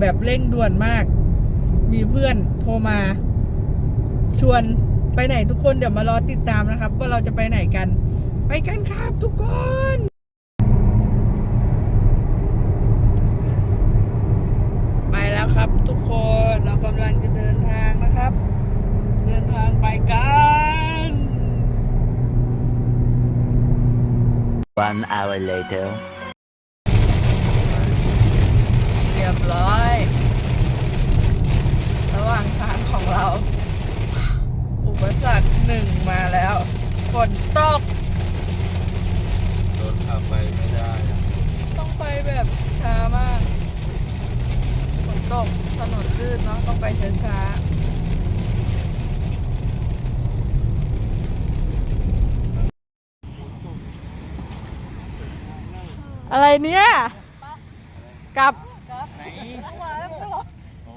แบบเร่งด่วนมาก มีเพื่อนโทรมา ชวนไปไหนทุกคนเดี๋ยวมารอติดตามนะครับ ว่าเราจะไปไหนกัน ไปกันครับทุกคนไปแล้วครับทุกคนเรากำลังจะเดินทางนะครับ เดินทางไปกัน One hour later. เรียบร้อย ระหว่างทางของเรา อุปสรรคห นึ่งมาแล้วฝนตกรถขับไปไม่ได้อะต้องไปแบบช้ามากฝนตกถนนลื่นเนาะต้องไปช้าๆอะไรเนี่ย กลับ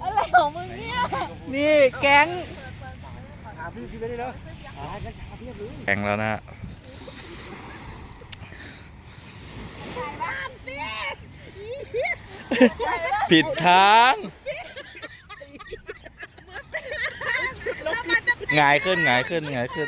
อะไรของมึงเนี่ย นี่แก๊ง แข่งแล้วนะผิดทางหงายขึ้นหงายขึ้นหงายขึ้น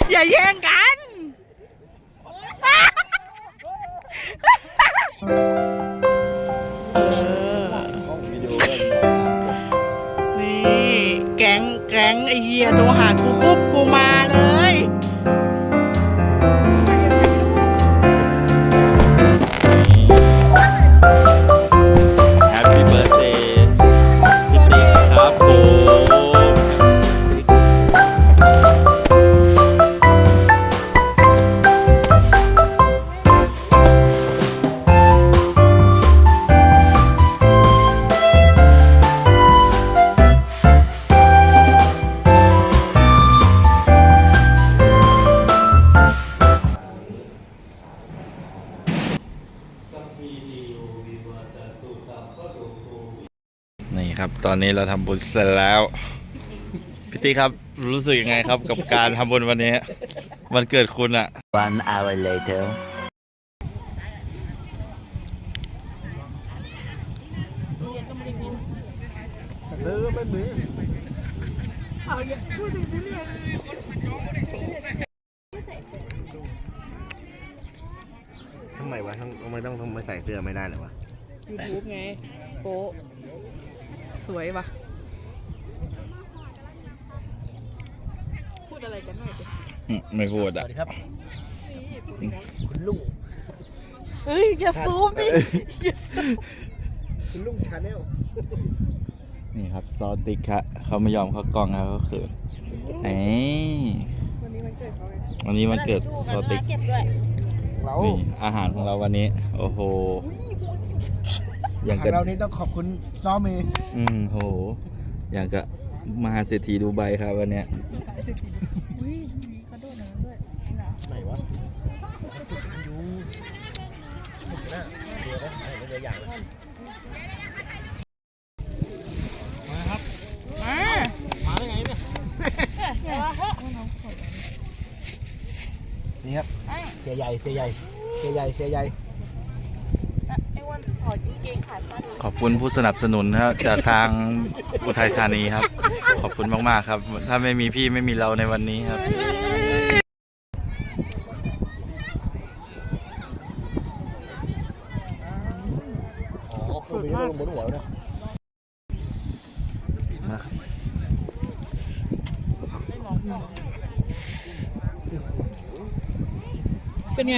อย่าแย่งกันเออนี่ แก๊งแก๊งไอเหี้ยโทรหากูปุ๊บ ตอนนี้เราทำบุญเสร็จแล้วพี่ติ๊กครับรู้สึกยังไงครับกับการทำบุญวันนี้วันเกิดคุณอะ One hour later. ทำไมวะทำไมต้องทำไมใส่เสื้อไม่ได้เลยวะยูทูบไงโป๊ะ สวยปะพูดอะไรกันหน่อยดิอืมไม่พูดสอะวัสดีครับ คุณลุงเฮ้ยอย่าซูมดิอย่าซูมคุณลุงชาแนลนี่ครับ ซอสติ๊กครับเขาไม่ยอมเขากล้องแล้วเขาเขินเอ้ยวันนี้มันเกิดเขาไงวันนี้วันเกิดซอสติ๊กเรานี่อาหารของเราวันนี้ โอ้โหอย่างทากับงเรานี่ต้องขอบคุณซอเมย์อืมโห อย่างกับมหาเศรษฐีดูไบครับวันเนี้ยอุ้ยมีกระโดดน้ำด้วยไหนวะอยู่นะเดี๋ยวนะเดี๋ยวอย่างมานี่ครับเสียใหญ่เสียใหญ่เสียใหญ่เสียใหญ่ ไอ้วันถอดกางเกง ขาสั้นขอบคุณผู้สนับสนุนนะครับจากทางอุทัยธานีครับ ขอบคุณมากๆครับ ถ้าไม่มีพี่ไม่มีเราในวันนี้ครับอ๋อเครื่องบินลงบนหัวเนี่ยมาครับเป็นไง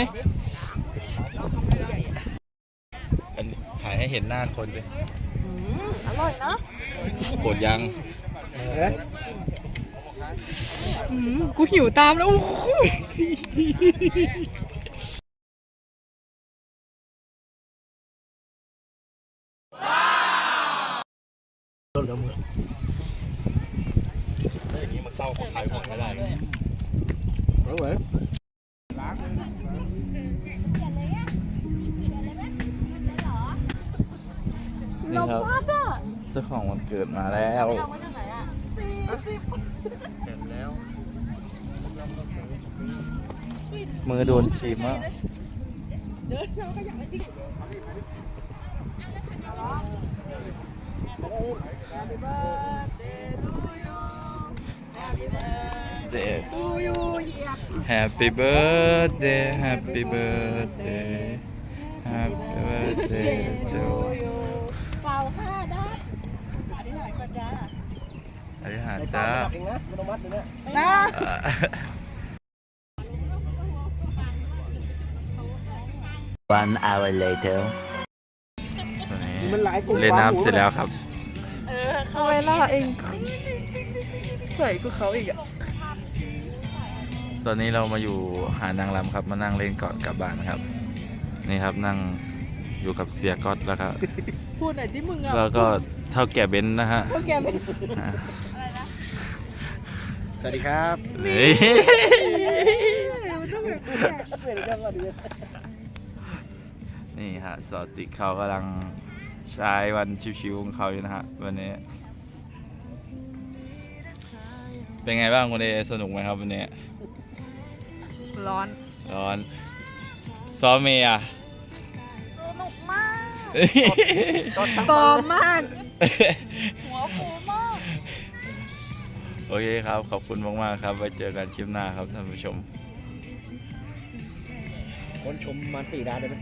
อันนี้ถ่ายให้ เห็นหน้าคนเลยอร่อยนะโกรธยังเอ๊ะอืมกูหิวตามแล้วโอ้โหเริ่มเริ่มมือนี่มันเข้าของใครของไม่ได้เริ่มเลย ครับเจ้าของวันเกิดมาแล้วเห็นแล้วมือโดนชีมอะเจ็ด Happy birthday Happy birthday Happy birthday to เป่าค่ะได้อธิษฐานก่อนจ้า อธิษฐานไอ้จ้าป้าเองนะไม่ต้องมัดเลยเนี่ยนะ One hour later. ตอนนี้เล่นน้ำเสร็จแล้วครับทำไมล่ะเองสวยกว่าเขาอีกอะตอนนี้เรามาอยู่หาดนางรำครับ มานั่งเล่นก่อนกลับบ้านครับ นี่ครับนั่ง อยู่กับเสียก๊อตแล้วก็พูดหน่อยที่มึงอะแล้วก็เท่าแก่เบนซ์นะฮะพวกแกเป็นอะสวัสดีครับเฮ้ยเปลี่ยนกันมาดีนี่ฮะสอติเขากำลังใช้วันชิวๆของเขาอยู่นะฮะวันนี้ เป็นไงบ้างคุณเอสนุกไหมครับวันนี้ ร้อน ร้อน ซ้อมเมียอะสนุก ปลอมมาก หัวฟูมาก โอเคครับ ขอบคุณมากๆครับไว้เจอกันคลิปหน้าครับท่านผู้ชม คนชมมาสี่ดาวได้ไหม